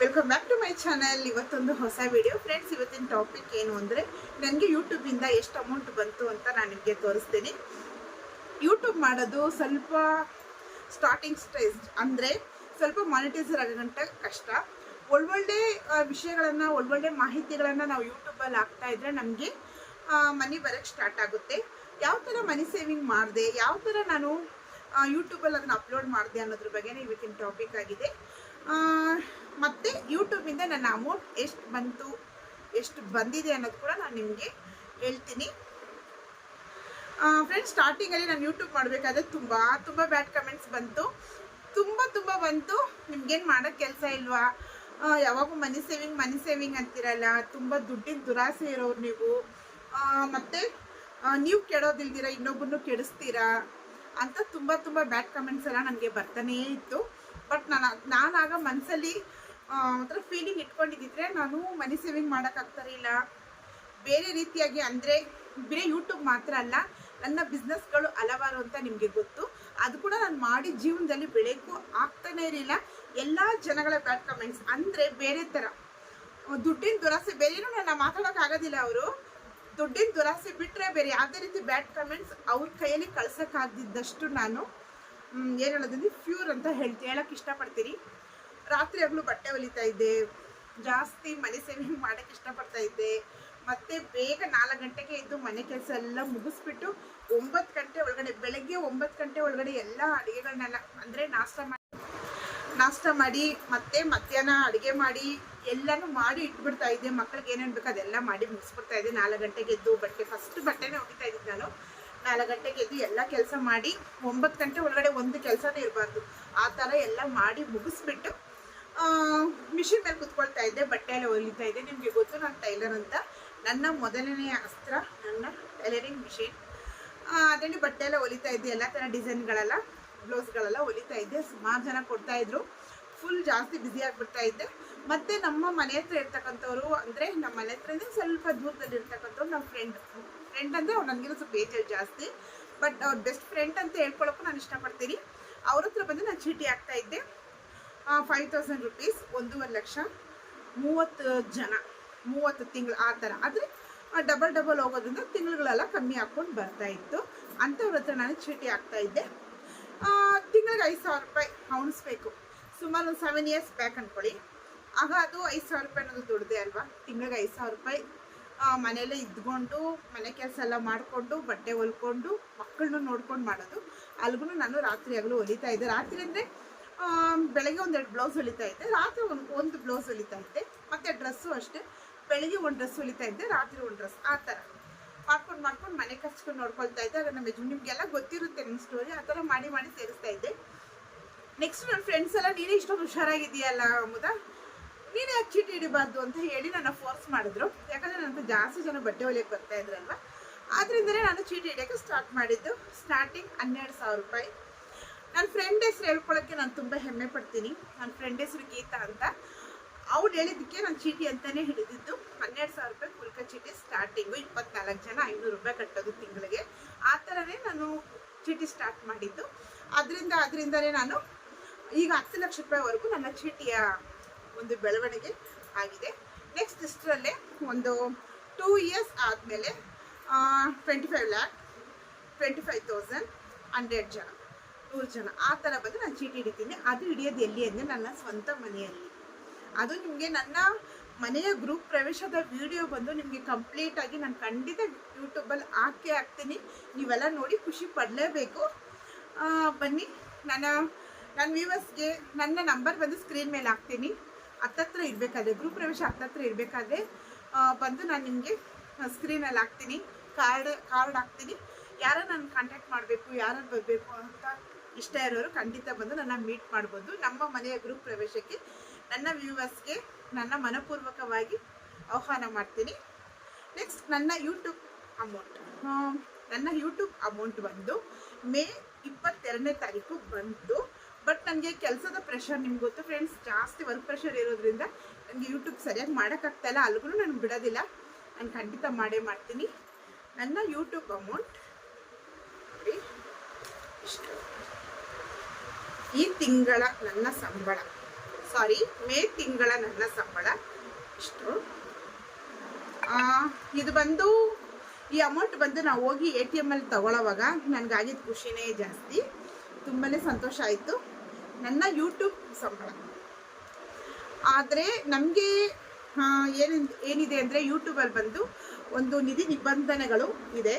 Welcome back to my channel ಇವತ್ತೊಂದು ಹೊಸ video friends ಇವತ್ತಿನ ಟಾಪಿಕ್ ಏನು ಅಂದರೆ ನನಗೆ ಯೂಟ್ಯೂಬಿಂದ ಎಷ್ಟು ಅಮೌಂಟ್ ಬಂತು ಅಂತ ನಾನು ನಿಮಗೆ ತೋರಿಸ್ತೀನಿ. ಯೂಟ್ಯೂಬ್ ಮಾಡೋದು ಸ್ವಲ್ಪ ಸ್ಟಾರ್ಟಿಂಗ್ ಸ್ಟೇಜ್ ಅಂದರೆ ಸ್ವಲ್ಪ ಮಾನಿಟೈಸರ್ ಆಗಂಟ ಕಷ್ಟ. ಒಳ್ಳೊಳ್ಳೆ ವಿಷಯಗಳನ್ನು, ಒಳ್ಳೊಳ್ಳೆ ಮಾಹಿತಿಗಳನ್ನು ನಾವು ಯೂಟ್ಯೂಬಲ್ಲಿ ಹಾಕ್ತಾ ಇದ್ರೆ ನಮಗೆ ಮನಿ ಬರೋಕ್ಕೆ ಸ್ಟಾರ್ಟ್ ಆಗುತ್ತೆ. ಯಾವ ಥರ ಮನಿ ಸೇವಿಂಗ್ ಮಾಡಿದೆ? ಯಾವ ಥರ ನಾನು ಯೂಟ್ಯೂಬಲ್ಲಿ ಅದನ್ನು ಅಪ್ಲೋಡ್ ಮಾಡಿದೆ ಅನ್ನೋದ್ರ ಬಗ್ಗೆನೇ ಇವತ್ತಿನ ಟಾಪಿಕ್ ಆಗಿದೆ. ಮತ್ತೆ ಯೂಟ್ಯೂಬಿಂದ ನನ್ನ ಅಮೌಂಟ್ ಎಷ್ಟು ಬಂತು, ಎಷ್ಟು ಬಂದಿದೆ ಅನ್ನೋದು ಕೂಡ ನಾನು ನಿಮಗೆ ಹೇಳ್ತೀನಿ. ಫ್ರೆಂಡ್ಸ್ ಸ್ಟಾರ್ಟಿಂಗಲ್ಲಿ ನಾನು ಯೂಟ್ಯೂಬ್ ಮಾಡಬೇಕಾದ್ರೆ ತುಂಬ ತುಂಬ ಬ್ಯಾಡ್ ಕಮೆಂಟ್ಸ್ ಬಂತು. ತುಂಬ ತುಂಬ ಬಂತು. ನಿಮ್ಗೇನು ಮಾಡೋಕ್ಕೆ ಕೆಲಸ ಇಲ್ವಾ? ಯಾವಾಗೂ ಮನಿ ಸೇವಿಂಗ್ ಮನಿ ಸೇವಿಂಗ್ ಅಂತಿರಲ್ಲ, ತುಂಬ ದುಡ್ಡಿನ ದುರಾಸೆ ಇರೋರು ನೀವು. ಮತ್ತು ನೀವು ಕೆಡೋದಿಲ್ದಿರ ಇನ್ನೊಬ್ಬರನ್ನು ಕೆಡಿಸ್ತೀರಾ ಅಂತ ತುಂಬ ತುಂಬ ಬ್ಯಾಡ್ ಕಮೆಂಟ್ಸ್ ಎಲ್ಲ ನನಗೆ ಬರ್ತಾನೇ ಇತ್ತು. ಬಟ್ ನಾನು ನಾನಾಗ ಮನಸ್ಸಲ್ಲಿ ಒಂಥರ ಫೀಲಿಂಗ್ ಇಟ್ಕೊಂಡಿದ್ದಿದ್ರೆ ನಾನು ಮನಿ ಸೇವಿಂಗ್ ಮಾಡೋಕ್ಕಾಗ್ತಿರಲಿಲ್ಲ ಬೇರೆ ರೀತಿಯಾಗಿ ಅಂದರೆ, ಬೇರೆ ಯೂಟ್ಯೂಬ್ ಮಾತ್ರ ಅಲ್ಲ, ನನ್ನ ಬಿಸ್ನೆಸ್ಗಳು ಹಲವಾರು ಅಂತ ನಿಮಗೆ ಗೊತ್ತು. ಅದು ಕೂಡ ನಾನು ಮಾಡಿ ಜೀವನದಲ್ಲಿ ಬೆಳಕು ಆಗ್ತಾನೇ ಇರಲಿಲ್ಲ. ಎಲ್ಲ ಜನಗಳ ಬ್ಯಾಡ್ ಕಮೆಂಟ್ಸ್ ಅಂದರೆ ಬೇರೆ ಥರ ದುಡ್ಡಿನ ದುರಾಸೆ ಬೇರೆನೂ ನನ್ನ ಮಾತಾಡೋಕ್ಕಾಗೋದಿಲ್ಲ ಅವರು. ದುಡ್ಡಿನ ದುರಾಸೆ ಬಿಟ್ಟರೆ ಬೇರೆ ಯಾವುದೇ ರೀತಿ ಬ್ಯಾಡ್ ಕಮೆಂಟ್ಸ್ ಅವ್ರ ಕೈಯಲ್ಲಿ ಕಳ್ಸೋಕ್ಕಾಗದಿದ್ದಷ್ಟು ನಾನು ಏನು ಹೇಳೋದಂದ್ರೆ ಫ್ಯೂರ್ ಅಂತ ಹೇಳ್ತಿ ಹೇಳೋಕ್ಕೆ ಇಷ್ಟಪಡ್ತೀನಿ ರಾತ್ರಿ ಆಗಲೂ ಬಟ್ಟೆ ಹೊಲಿತಾ ಇದ್ದೆ. ಜಾಸ್ತಿ ಮನೆ ಸೇವಿಂಗ್ ಮಾಡೋಕ್ಕೆ ಇಷ್ಟಪಡ್ತಾ ಇದ್ದೆ. ಮತ್ತೆ ಬೇಗ ನಾಲ್ಕು ಗಂಟೆಗೆ ಇದ್ದು ಮನೆ ಕೆಲಸ ಎಲ್ಲ ಮುಗಿಸ್ಬಿಟ್ಟು ಒಂಬತ್ತು ಗಂಟೆ ಒಳಗಡೆ, ಬೆಳಗ್ಗೆ ಒಂಬತ್ತು ಗಂಟೆ ಒಳಗಡೆ ಎಲ್ಲ ಅಡುಗೆಗಳನ್ನೆಲ್ಲ, ಅಂದರೆ ನಾಷ್ಟ ಮಾಡಿ ನಾಷ್ಟ ಮಾಡಿ, ಮತ್ತೆ ಮಧ್ಯಾಹ್ನ ಅಡುಗೆ ಮಾಡಿ, ಎಲ್ಲನೂ ಮಾಡಿ ಇಟ್ಬಿಡ್ತಾ ಇದ್ದೆ. ಮಕ್ಳಿಗೆ ಏನೇನು ಬೇಕು ಅದೆಲ್ಲ ಮಾಡಿ ಮುಗಿಸ್ಬಿಡ್ತಾ ಇದ್ದೆ. ನಾಲ್ಕು ಗಂಟೆಗೆ ಎದ್ದು ಬಟ್ಟೆ ಫಸ್ಟ್ ಬಟ್ಟೆನೇ ಒಗಿತಾ ಇದ್ದೆ ನಾನು. ನಾಲ್ಕು ಗಂಟೆಗೆ ಎದ್ದು ಎಲ್ಲ ಕೆಲಸ ಮಾಡಿ ಒಂಬತ್ತು ಗಂಟೆ ಒಳಗಡೆ ಒಂದು ಕೆಲಸನೇ ಇರಬಾರ್ದು. ಆ ಥರ ಎಲ್ಲ ಮಾಡಿ ಮುಗಿಸ್ಬಿಟ್ಟು ಮಿಷಿನ್ ಮೇಲೆ ಕುತ್ಕೊಳ್ತಾ ಇದ್ದೆ, ಬಟ್ಟೆಯಲ್ಲಿ ಹೊಲಿತಾ ಇದ್ದೆ. ನಿಮಗೆ ಗೊತ್ತು ನಾನು ಟೈಲರ್ ಅಂತ. ನನ್ನ ಮೊದಲನೆಯ ಅಸ್ತ್ರ, ನನ್ನ ಟೈಲರಿಂಗ್ ಮಿಷಿನ್ ಅದರಲ್ಲಿ ಬಟ್ಟೆ ಎಲ್ಲ ಹೊಲಿತಾ ಇದ್ದೆ, ಎಲ್ಲ ಥರ ಡಿಸೈನ್ಗಳೆಲ್ಲ, ಬ್ಲೌಸ್ಗಳೆಲ್ಲ ಹೊಲಿತಾ ಇದ್ದೆ. ಸುಮಾರು ಜನ ಕೊಡ್ತಾ ಇದ್ರು. ಫುಲ್ ಜಾಸ್ತಿ ಬ್ಯುಸಿ ಆಗಿಬಿಡ್ತಾ ಇದ್ದೆ. ಮತ್ತು ನಮ್ಮ ಮನೆ ಹತ್ರ ಇರ್ತಕ್ಕಂಥವ್ರು, ಅಂದರೆ ನಮ್ಮ ಮನೆ ಹತ್ರನೇ ಸ್ವಲ್ಪ ದೂರದಲ್ಲಿ ಇರ್ತಕ್ಕಂಥವ್ರು ನಮ್ಮ ಫ್ರೆಂಡ್ ಫ್ರೆಂಡ್ ಅಂದರೆ ಅವ್ರು ನನಗಿರೋ ಸ್ವಲ್ಪ ಏಜ್ ಜಾಸ್ತಿ. ಬಟ್ ಅವ್ರ ಬೆಸ್ಟ್ ಫ್ರೆಂಡ್ ಅಂತ ಹೇಳ್ಕೊಳಕ್ಕೂ ನಾನು ಇಷ್ಟಪಡ್ತೀನಿ. ಅವ್ರ ಹತ್ರ ಬಂದು ನಾನು ಚೀಟಿ ಹಾಕ್ತಾ ಇದ್ದೆ. ಫೈವ್ ತೌಸಂಡ್ ರುಪೀಸ್ ಒಂದೂವರೆ ಲಕ್ಷ, ಮೂವತ್ತು ಜನ, ಮೂವತ್ತು ತಿಂಗಳು ಆ ಥರ. ಆದರೆ ಡಬಲ್ ಡಬಲ್ ಹೋಗೋದ್ರಿಂದ ತಿಂಗಳುಗಳೆಲ್ಲ ಕಮ್ಮಿ ಹಾಕ್ಕೊಂಡು ಬರ್ತಾ ಇತ್ತು. ಅಂಥವ್ರ ಹತ್ರ ನಾನು ಚೀಟಿ ಹಾಕ್ತಾ ಇದ್ದೆ. ತಿಂಗಳಿಗೆ ಐದು ಸಾವಿರ ರೂಪಾಯಿ ಅವಣಿಸ್ಬೇಕು ಸುಮಾರು ಒಂದು ಸೆವೆನ್ ಇಯರ್ಸ್ ಬ್ಯಾಕ್ ಅಂದ್ಕೊಳ್ಳಿ ಆಗ ಅದು ಐದು ಸಾವಿರ ರೂಪಾಯಿ ಅನ್ನೋದು ದುಡ್ದೆ ಅಲ್ವಾ? ತಿಂಗಳಿಗೆ ಐದು ಸಾವಿರ ರೂಪಾಯಿ. ಮನೆಯಲ್ಲೇ ಇದ್ಕೊಂಡು ಮನೆ ಕೆಲಸ ಎಲ್ಲ ಮಾಡಿಕೊಂಡು ಬಟ್ಟೆ ಹೊಲ್ಕೊಂಡು ಮಕ್ಕಳನ್ನ ನೋಡ್ಕೊಂಡು ಮಾಡೋದು. ಅಲ್ಗೂ ನಾನು ರಾತ್ರಿ ಆಗಲೂ ಹೊಲಿತಾ ಇದ್ದೆ. ರಾತ್ರಿ ಅಂದರೆ ಬೆಳಗ್ಗೆ ಒಂದೆರಡು ಬ್ಲೌಸ್ ಹೊಲಿತಾ ಇದ್ದೆ. ರಾತ್ರಿ ಒಂದು ಒಂದು ಬ್ಲೌಸ್ ಹೊಲಿತಾ ಇದ್ದೆ. ಮತ್ತು ಡ್ರೆಸ್ಸು ಅಷ್ಟೇ. ಬೆಳಗ್ಗೆ ಒಂದು ಡ್ರೆಸ್ ಹೊಲಿತಾ ಇದ್ದೆ. ರಾತ್ರಿ ಒಂದು ಡ್ರೆಸ್ ಆ ಥರ. ಮಾಡ್ಕೊಂಡು ಮಾಡ್ಕೊಂಡು ಮನೆ ಖರ್ಚ್ಕೊಂಡು ನೋಡ್ಕೊಳ್ತಾ ಇದ್ದೆ. ಆಗ ನಮ್ಮ ನಿಮಗೆಲ್ಲ ಗೊತ್ತಿರುತ್ತೆ ನಿಮ್ಮ ಸ್ಟೋರಿ ಆ ಥರ ಮಾಡಿ ಮಾಡಿ ಸೇರಿಸ್ತಾ ಇದ್ದೆ. ನೆಕ್ಸ್ಟ್ ನನ್ನ ಫ್ರೆಂಡ್ಸ್ ಎಲ್ಲ ನೀನೇ ಇಷ್ಟೊಂದು ಹುಷಾರಾಗಿದೆಯಲ್ಲ ಮುದ? ನೀನೇ ಯಾಕೆ ಚೀಟಿ ಹಿಡಿಬಾರ್ದು ಅಂತ ಹೇಳಿ ನನ್ನ ಫೋರ್ಸ್ ಮಾಡಿದ್ರು. ಯಾಕಂದರೆ ನನ್ನ ಜಾಸ್ತಿ ಜನ ಬಟ್ಟೆ ಹೊಲಿಯಕ್ಕೆ ಬರ್ತಾ ಇದ್ರಲ್ವ? ಆದ್ರಿಂದಲೇ ನಾನು ಚೀಟಿ ಹಿಡಿಯೋಕ್ಕೆ ಸ್ಟಾರ್ಟ್ ಮಾಡಿದ್ದು. ಸ್ಟಾರ್ಟಿಂಗ್ ಹನ್ನೆರಡು ಸಾವಿರ ರೂಪಾಯಿ. ನನ್ನ ಫ್ರೆಂಡ್ ಹೆಸರು ಹೇಳ್ಕೊಳ್ಳೋಕ್ಕೆ ನಾನು ತುಂಬ ಹೆಮ್ಮೆ ಪಡ್ತೀನಿ. ನನ್ನ ಫ್ರೆಂಡ್ ಹೆಸರು ಗೀತಾ ಅಂತ. ಅವ್ಳು ಹೇಳಿದ್ದಕ್ಕೆ ನಾನು ಚೀಟಿ ಅಂತಲೇ ಹಿಡಿದಿದ್ದು. ಹನ್ನೆರಡು ಸಾವಿರ ರೂಪಾಯಿ ಕುಲ್ಕ ಚೀಟಿ ಸ್ಟಾರ್ಟಿಂಗು ಇಪ್ಪತ್ನಾಲ್ಕು ಜನ ಐನೂರು ರೂಪಾಯಿ ಕಟ್ಟೋದು ತಿಂಗಳಿಗೆ. ಆ ಥರನೇ ನಾನು ಚೀಟಿ ಸ್ಟಾರ್ಟ್ ಮಾಡಿದ್ದು. ಅದರಿಂದ ಅದರಿಂದಲೇ ನಾನು ಈಗ ಹತ್ತು ಲಕ್ಷ ರೂಪಾಯಿವರೆಗೂ ನನ್ನ ಚೀಟಿಯ ಒಂದು ಬೆಳವಣಿಗೆ ಆಗಿದೆ. ನೆಕ್ಸ್ಟ್ ಇಷ್ಟರಲ್ಲೇ ಒಂದು ಟೂ ಇಯರ್ಸ್ ಆದಮೇಲೆ twenty five lakh twenty five thousand hundred ಜನ, ನೂರು ಜನ. ಆ ಥರ ಬಂದು ನಾನು ಚೀಟಿ ಹಿಡಿತೀನಿ. ಅದು ಹಿಡಿಯೋದು ಎಲ್ಲಿ ಅಂದರೆ ನನ್ನ ಸ್ವಂತ ಮನೆಯಲ್ಲಿ. ಅದು ನಿಮಗೆ ನನ್ನ ಮನೆಯ ಗ್ರೂಪ್ ಪ್ರವೇಶದ ವಿಡಿಯೋ ಬಂದು ನಿಮಗೆ ಕಂಪ್ಲೀಟಾಗಿ ನಾನು ಖಂಡಿತ ಯೂಟ್ಯೂಬಲ್ಲಿ ಹಾಕೇ ಹಾಕ್ತೀನಿ. ನೀವೆಲ್ಲ ನೋಡಿ ಖುಷಿ ಪಡಲೇಬೇಕು. ಬನ್ನಿ. ನನ್ನ ನನ್ನ ವ್ಯೂವರ್ಸ್ಗೆ ನನ್ನ ನಂಬರ್ ಬಂದು ಸ್ಕ್ರೀನ್ ಮೇಲೆ ಹಾಕ್ತೀನಿ. ಹತ್ತತ್ರ ಇರಬೇಕಾದ್ರೆ ಗೃಹ ಪ್ರವೇಶ ಹತ್ತತ್ರ ಇರಬೇಕಾದ್ರೆ ಬಂದು ನಾನು ನಿಮಗೆ ಸ್ಕ್ರೀನಲ್ಲಿ ಹಾಕ್ತೀನಿ. ಕಾರ್ಡ್ ಕಾರ್ಡ್ ಹಾಕ್ತೀನಿ. ಯಾರು ನಾನು ಕಾಂಟ್ಯಾಕ್ಟ್ ಮಾಡಬೇಕು ಯಾರು ಬರಬೇಕು ಅಂತ ಇಷ್ಟ ಇರೋರು ಖಂಡಿತ ಬಂದು ನನ್ನ ಮೀಟ್ ಮಾಡ್ಬೋದು. ನಮ್ಮ ಮನೆಯ ಗ್ರೂಪ್ ಪ್ರವೇಶಕ್ಕೆ ನನ್ನ ವ್ಯೂವರ್ಸ್ಗೆ ನನ್ನ ಮನಪೂರ್ವಕವಾಗಿ ಆಹ್ವಾನ ಮಾಡ್ತೀನಿ. ನೆಕ್ಸ್ಟ್ ನನ್ನ ಯೂಟ್ಯೂಬ್ ಅಮೌಂಟ್ ನನ್ನ ಯೂಟ್ಯೂಬ್ ಅಮೌಂಟ್ ಬಂದು ಮೇ ಇಪ್ಪತ್ತೆರಡನೇ ತಾರೀಕು ಬಂತು ಬಟ್ ನನಗೆ ಕೆಲಸದ ಪ್ರೆಷರ್ ನಿಮ್ಗೆ ಗೊತ್ತು ಫ್ರೆಂಡ್ಸ್ ಜಾಸ್ತಿ ವರ್ಕ್ ಪ್ರೆಷರ್ ಇರೋದ್ರಿಂದ ನನಗೆ ಯೂಟ್ಯೂಬ್ ಸರಿಯಾಗಿ ಮಾಡೋಕ್ಕಾಗ್ತಾಯಿಲ್ಲ ಅಲ್ಲಿಗೂ ನನಗೆ ಬಿಡೋದಿಲ್ಲ. ನಾನು ಖಂಡಿತ ಮಾಡೇ ಮಾಡ್ತೀನಿ. ನನ್ನ ಯೂಟ್ಯೂಬ್ ಅಮೌಂಟ್ ಇಷ್ಟು. ಈ ತಿಂಗಳ ನನ್ನ ಸಂಬಳ ಸಾರಿ ಮೇ ತಿಂಗಳ ನನ್ನ ಸಂಬಳ, ಇಷ್ಟು. ಇದು ಬಂದು, ಈ ಅಮೌಂಟ್ ಬಂದು ನಾವು ಹೋಗಿ ಎ ಟಿ ಎಮ್ಮಲ್ಲಿ ತಗೊಳ್ಳೋವಾಗ ನನಗಾಗಿದ್ದ ಖುಷಿನೇ ಜಾಸ್ತಿ. ತುಂಬಾ ಸಂತೋಷ ಆಯಿತು. ನನ್ನ ಯೂಟ್ಯೂಬ್ ಸಂಬಳ ಆದರೆ ನಮಗೆ ಏನು, ಏನಿದೆ ಅಂದರೆ ಯೂಟ್ಯೂಬಲ್ಲಿ ಬಂದು ಒಂದು ನಿಧಿ ನಿಬಂಧನೆಗಳು ಇದೆ.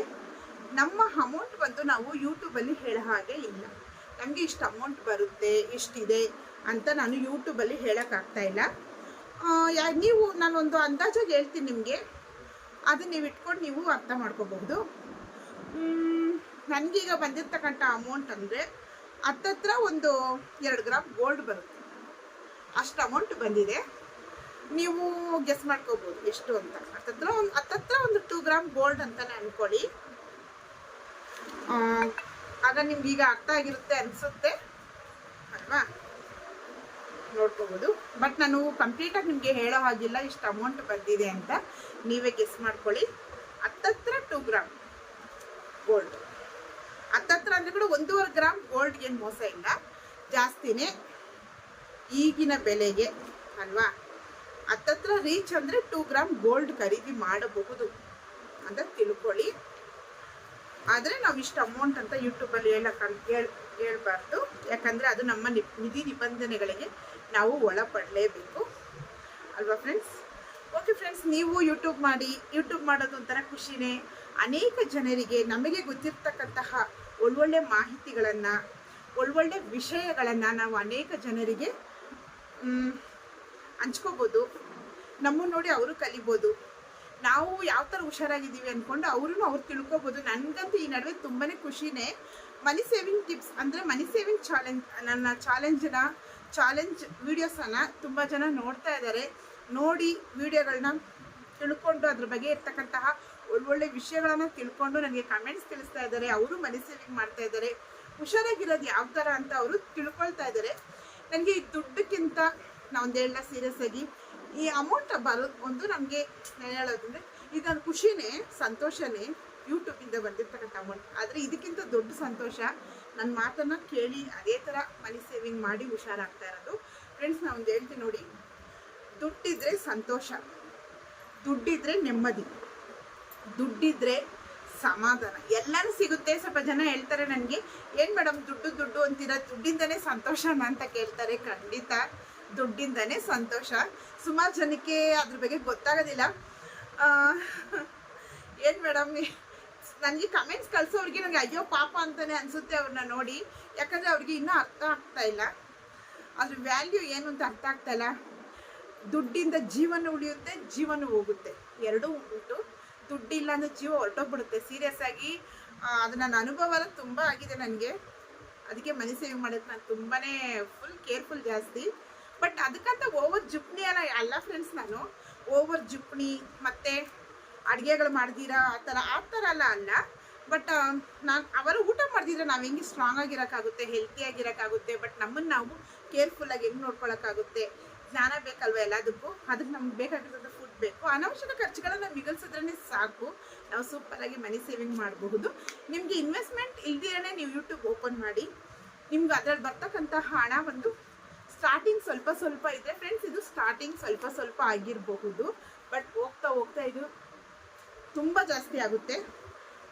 ನಮ್ಮ ಅಮೌಂಟ್ ಬಂದು ನಾವು ಯೂಟ್ಯೂಬಲ್ಲಿ ಹೇಳೋ ಹಾಗೆ ಇಲ್ಲ. ನಮಗೆ ಇಷ್ಟು ಅಮೌಂಟ್ ಬರುತ್ತೆ, ಇಷ್ಟಿದೆ ಅಂತ ನಾನು ಯೂಟ್ಯೂಬಲ್ಲಿ ಹೇಳೋಕ್ಕಾಗ್ತಾ ಇಲ್ಲ. ಯಾ, ನೀವು ನಾನೊಂದು ಅಂದಾಜಾಗಿ ಹೇಳ್ತೀನಿ ನಿಮಗೆ. ಅದನ್ನ ನೀವು ಇಟ್ಕೊಂಡು ನೀವು ಅರ್ಥ ಮಾಡ್ಕೋಬಹುದು. ನನಗೀಗ ಬಂದಿರ್ತಕ್ಕಂಥ ಅಮೌಂಟ್ ಅಂದರೆ ಹತ್ತತ್ರ ಒಂದು ಎರಡು ಗ್ರಾಮ್ ಗೋಲ್ಡ್ ಬರುತ್ತೆ. ಅಷ್ಟು ಅಮೌಂಟ್ ಬಂದಿದೆ. ನೀವು ಗೆಸ್ ಮಾಡ್ಕೋಬೋದು ಎಷ್ಟು ಅಂತ. ಹತ್ತತ್ರ ಒಂದು ಹತ್ತತ್ರ ಒಂದು ಟೂ ಗ್ರಾಮ್ ಗೋಲ್ಡ್ ಅಂತಲೇ ಅಂದ್ಕೊಳ್ಳಿ ಆಗ ನಿಮ್ಗೆ ಈಗ ಅರ್ಥ ಆಗಿರುತ್ತೆ ಅನಿಸುತ್ತೆ. ಅಲ್ವಾ? ನೋಡ್ಕೋಬೋದು. ಬಟ್ ನಾನು ಕಂಪ್ಲೀಟಾಗಿ ನಿಮಗೆ ಹೇಳೋ ಹಾಗಿಲ್ಲ, ಇಷ್ಟು ಅಮೌಂಟ್ ಬಂದಿದೆ ಅಂತ. ನೀವೇ ಗೆಸ್ ಮಾಡ್ಕೊಳ್ಳಿ. ಹತ್ತತ್ರ ಟೂ ಗ್ರಾಮ್ ಗೋಲ್ಡ್ ಕೂಡ ಒಂದೂವರೆ ಗ್ರಾಮ್ ಗೋಲ್ಡ್ ಏನು ಮೋಸ ಇಲ್ಲ. ಜಾಸ್ತಿನೇ ಈಗಿನ ಬೆಲೆಗೆ, ಅಲ್ವಾ? ಹತ್ತತ್ರ ರೀಚ್ ಅಂದರೆ ಟೂ ಗ್ರಾಮ್ ಗೋಲ್ಡ್ ಖರೀದಿ ಮಾಡಬಹುದು ಅಂತ ತಿಳ್ಕೊಳ್ಳಿ. ಆದರೆ ನಾವು ಇಷ್ಟು ಅಮೌಂಟ್ ಅಂತ ಯೂಟ್ಯೂಬಲ್ಲಿ ಹೇಳಕ್ಕ ಹೇಳ್ ಹೇಳ್ಬಾರ್ದು. ಯಾಕಂದರೆ ಅದು ನಮ್ಮ ನಿಧಿ ನಿಬಂಧನೆಗಳಿಗೆ ನಾವು ಒಳಪಡಲೇಬೇಕು. ಅಲ್ವಾ ಫ್ರೆಂಡ್ಸ್ ಓಕೆ ಫ್ರೆಂಡ್ಸ್ ನೀವು ಯೂಟ್ಯೂಬ್ ಮಾಡಿ ಯೂಟ್ಯೂಬ್ ಮಾಡೋದು ಒಂಥರ ಖುಷಿನೇ. ಅನೇಕ ಜನರಿಗೆ ನಮಗೆ ಗೊತ್ತಿರ್ತಕ್ಕಂತಹ ಒಳ್ಳೊಳ್ಳೆ ಮಾಹಿತಿಗಳನ್ನು, ಒಳ್ಳೊಳ್ಳೆ ವಿಷಯಗಳನ್ನು ನಾವು ಅನೇಕ ಜನರಿಗೆ ಹಂಚ್ಕೋಬೋದು. ನಮ್ಮನ್ನು ನೋಡಿ ಅವರು ಕಲಿಬೋದು. ನಾವು ಯಾವ ಥರ ಹುಷಾರಾಗಿದ್ದೀವಿ ಅಂದ್ಕೊಂಡು ಅವ್ರೂ ಅವ್ರು ತಿಳ್ಕೊಬೋದು. ನನಗಂತೂ ಈ ನಡುವೆ ತುಂಬಾ ಖುಷಿನೇ. ಮನಿ ಸೇವಿಂಗ್ ಟಿಪ್ಸ್ ಅಂದರೆ ಮನಿ ಸೇವಿಂಗ್ ಚಾಲೆಂಜ್, ನನ್ನ ಚಾಲೆಂಜನ, ಚಾಲೆಂಜ್ ವೀಡಿಯೋಸನ್ನು ತುಂಬ ಜನ ನೋಡ್ತಾ ಇದ್ದಾರೆ. ನೋಡಿ ವಿಡಿಯೋಗಳನ್ನ ತಿಳ್ಕೊಂಡು ಅದ್ರ ಬಗ್ಗೆ ಇರ್ತಕ್ಕಂತಹ ಒಳ್ಳೊಳ್ಳೆ ವಿಷಯಗಳನ್ನ ತಿಳ್ಕೊಂಡು ನನಗೆ ಕಮೆಂಟ್ಸ್ ತಿಳಿಸ್ತಾ ಇದ್ದಾರೆ. ಅವರು ಮನಿ ಸೇವಿಂಗ್ ಮಾಡ್ತಾ ಇದ್ದಾರೆ. ಹುಷಾರಾಗಿರೋದು ಯಾವ ಥರ ಅಂತ ಅವರು ತಿಳ್ಕೊಳ್ತಾ ಇದ್ದಾರೆ. ನನಗೆ ಈ ದುಡ್ಡಕ್ಕಿಂತ ನಾವು ಒಂದು ಹೇಳ ಸೀರಿಯಸ್ ಆಗಿ ಈ ಅಮೌಂಟ್ ಬರೋದು ಒಂದು ನಮಗೆ ನಾನು ಹೇಳೋದಂದ್ರೆ ನನ್ನ ಖುಷಿನೇ, ಸಂತೋಷನೇ ಯೂಟ್ಯೂಬಿಂದ ಬಂದಿರ್ತಕ್ಕಂಥ ಅಮೌಂಟ್ ಆದರೆ ಇದಕ್ಕಿಂತ ದೊಡ್ಡ ಸಂತೋಷ ನನ್ನ ಮಾತನ್ನು ಕೇಳಿ ಅದೇ ಥರ ಮನಿ ಸೇವಿಂಗ್ ಮಾಡಿ ಹುಷಾರಾಗ್ತಾ ಇರೋದು. ಫ್ರೆಂಡ್ಸ್ ನಾನು ಹೇಳ್ತೀನಿ ನೋಡಿ. ದುಡ್ಡಿದ್ರೆ ಸಂತೋಷ, ದುಡ್ಡಿದ್ರೆ ನೆಮ್ಮದಿ. ದುಡ್ಡಿದ್ರೆ ಸಮಾಧಾನ. ಎಲ್ಲನೂ ಸಿಗುತ್ತೆ. ಸ್ವಲ್ಪ ಜನ ಹೇಳ್ತಾರೆ ನನಗೆ, ಏನು ಮೇಡಮ್, ದುಡ್ಡು ದುಡ್ಡು ಅಂತೀರ? ದುಡ್ಡಿಂದನೇ ಸಂತೋಷನ ಅಂತ ಕೇಳ್ತಾರೆ. ಖಂಡಿತ, ದುಡ್ಡಿಂದನೇ ಸಂತೋಷ. ಸುಮಾರು ಜನಕ್ಕೆ ಅದ್ರ ಬಗ್ಗೆ ಗೊತ್ತಾಗೋದಿಲ್ಲ. ಏನು ಮೇಡಮ್, ನನಗೆ ಕಮೆಂಟ್ಸ್ ಕಳಿಸೋರಿಗೆ ನನಗೆ ಅಯ್ಯೋ, ಪಾಪ ಅಂತಾನೆ ಅನಿಸುತ್ತೆ ಅವ್ರನ್ನ ನೋಡಿ. ಯಾಕಂದರೆ ಅವ್ರಿಗೆ ಇನ್ನೂ ಅರ್ಥ ಆಗ್ತಾ ಇಲ್ಲ. ಅದ್ರ ವ್ಯಾಲ್ಯೂ ಏನು ಅಂತ ಅರ್ಥ ಆಗ್ತಾ ಇಲ್ಲ. ದುಡ್ಡಿಂದ ಜೀವನ ಉಳಿಯುತ್ತೆ, ಜೀವನ ಹೋಗುತ್ತೆ. ಎರಡೂ ಉಂಟು. ದುಡ್ಡಿಲ್ಲ ಅಂದ್ರೆ ಜೀವ ಹೊರಟೋಗ್ಬಿಡುತ್ತೆ. ಸೀರಿಯಸ್ ಆಗಿ ಅದು ನನ್ನ ಅನುಭವ ತುಂಬ ಆಗಿದೆ ನನಗೆ. ಅದಕ್ಕೆ ಮನಿ ಸೇವ್ ಮಾಡೋದು ನಾನು ತುಂಬಾ ಫುಲ್ ಕೇರ್ಫುಲ್ ಜಾಸ್ತಿ. ಬಟ್ ಅದಕ್ಕಂತ ಓವರ್ ಜುಪ್ನಿ ಅಲ್ಲ ಅಲ್ಲ ಫ್ರೆಂಡ್ಸ್ ನಾನು. ಓವರ್ ಜುಪ್ನಿ ಮತ್ತು ಅಡುಗೆಗಳು ಮಾಡ್ದಿರಾ, ಆ ಥರ ಆ ಥರ ಅಲ್ಲ. ಅಲ್ಲ ಬಟ್ ನಾನು ಅವರು ಊಟ ಮಾಡಿದ್ರೆ ನಾವು ಹೆಂಗೆ ಸ್ಟ್ರಾಂಗ್ ಆಗಿರೋಕ್ಕಾಗುತ್ತೆ ಹೆಲ್ತಿ ಆಗಿರೋಕ್ಕಾಗುತ್ತೆ ಬಟ್ ನಮ್ಮನ್ನು ನಾವು ಕೇರ್ಫುಲ್ಲಾಗಿ ಹೆಂಗೆ ನೋಡ್ಕೊಳಕ್ಕಾಗುತ್ತೆ? ಜ್ಞಾನ ಬೇಕಲ್ವ ಎಲ್ಲದಕ್ಕೂ? ಅದಕ್ಕೆ ನಮ್ಗೆ ಬೇಕಾಗಿರೋದು ಬೇಕು ಅನಾವಶ್ಯಕ ಖರ್ಚುಗಳನ್ನು ಮಿಗಲ್ಸಿದ್ರೆ ಸಾಕು. ನಾವು ಸೂಪರಾಗಿ ಮನಿ ಸೇವಿಂಗ್ ಮಾಡಬಹುದು. ನಿಮಗೆ ಇನ್ವೆಸ್ಟ್ಮೆಂಟ್ ಇಲ್ದಿರೇ ನೀವು ಯೂಟ್ಯೂಬ್ ಓಪನ್ ಮಾಡಿ. ನಿಮ್ಗೆ ಅದ್ರಲ್ಲಿ ಬರ್ತಕ್ಕಂಥ ಹಣ ಒಂದು ಸ್ಟಾರ್ಟಿಂಗ್ ಸ್ವಲ್ಪ ಸ್ವಲ್ಪ ಇದೆ ಫ್ರೆಂಡ್ಸ್ ಇದು ಸ್ಟಾರ್ಟಿಂಗ್ ಸ್ವಲ್ಪ ಸ್ವಲ್ಪ ಆಗಿರಬಹುದು. ಬಟ್ ಹೋಗ್ತಾ ಹೋಗ್ತಾ ಇದು ತುಂಬ ಜಾಸ್ತಿ ಆಗುತ್ತೆ.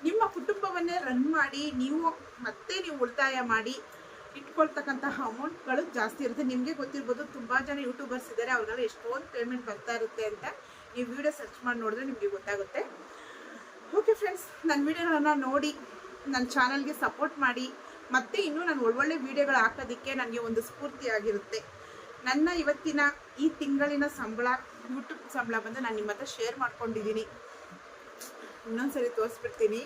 ನಿಮ್ಮ ಕುಟುಂಬವನ್ನೇ ರನ್ ಮಾಡಿ, ನೀವು ಮತ್ತೆ ನೀವು ಉಳಿತಾಯ ಮಾಡಿ ಇಟ್ಕೊಳ್ತಕ್ಕಂತಹ ಅಮೌಂಟ್ಗಳು ಜಾಸ್ತಿ ಇರುತ್ತೆ. ನಿಮಗೆ ಗೊತ್ತಿರ್ಬೋದು ತುಂಬ ಜನ ಯೂಟ್ಯೂಬರ್ಸ್ ಇದ್ದಾರೆ ಅವ್ರಿಗೆಲ್ಲ ಎಷ್ಟೊಂದು ಪೇಮೆಂಟ್ ಬರ್ತಾ ಇರುತ್ತೆ ಅಂತ. ನೀವು ವಿಡಿಯೋ ಸರ್ಚ್ ಮಾಡಿ ನೋಡಿದ್ರೆ ನಿಮಗೆ ಗೊತ್ತಾಗುತ್ತೆ. ಓಕೆ ಫ್ರೆಂಡ್ಸ್ ನನ್ನ ವಿಡಿಯೋಗಳನ್ನು ನೋಡಿ ನನ್ನ ಚಾನಲ್ಗೆ ಸಪೋರ್ಟ್ ಮಾಡಿ, ಮತ್ತೆ ಇನ್ನೂ ನಾನು ಒಳ್ಳೊಳ್ಳೆ ವಿಡಿಯೋಗಳು ಹಾಕೋದಕ್ಕೆ ನನಗೆ ಒಂದು ಸ್ಫೂರ್ತಿಯಾಗಿರುತ್ತೆ ನನ್ನ ಇವತ್ತಿನ ಈ ತಿಂಗಳಿನ ಸಂಬಳ ಯೂಟ್ಯೂಬ್ ಸಂಬಳ ಬಂದು ನಾನು ನಿಮ್ಮ ಹತ್ರ ಶೇರ್ ಮಾಡ್ಕೊಂಡಿದ್ದೀನಿ. ಇನ್ನೊಂದ್ಸರಿ ತೋರಿಸ್ಬಿಡ್ತೀನಿ.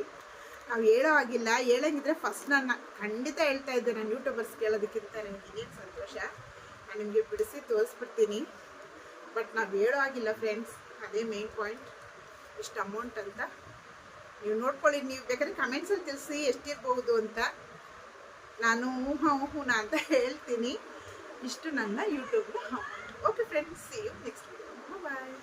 ನಾವು ಹೇಳೋ ಆಗಿಲ್ಲ ಹೇಳಂಗಿದ್ರೆ ಫಸ್ಟ್ ನಾನು ಖಂಡಿತ ಹೇಳ್ತಾ ಇದ್ದೆ ನಾನು ಯೂಟ್ಯೂಬರ್ಸ್ ಕೇಳೋದಕ್ಕಿಂತ ನನಗೆ ಇನ್ನೇನು ಸಂತೋಷ. ನಾನು ನಿಮಗೆ ಬಿಡಿಸಿ ತೋರಿಸ್ಬಿಡ್ತೀನಿ. ಬಟ್ ನಾವು ಹೇಳೋ ಆಗಿಲ್ಲ ಫ್ರೆಂಡ್ಸ್ ಅದೇ ಮೇನ್ ಪಾಯಿಂಟ್ ಇಷ್ಟು ಅಮೌಂಟ್ ಅಂತ. ನೀವು ನೋಡ್ಕೊಳ್ಳಿ, ನೀವು ಬೇಕಾದ್ರೆ ಕಮೆಂಟ್ಸಲ್ಲಿ ತಿಳಿಸಿ ಎಷ್ಟಿರ್ಬೋದು ಅಂತ. ನಾನು ಹ್ಞೂ ಊಹುನ ಅಂತ ಹೇಳ್ತೀನಿ. ಇಷ್ಟು ನನ್ನ ಯೂಟ್ಯೂಬ್ನ okay friends see you next video bye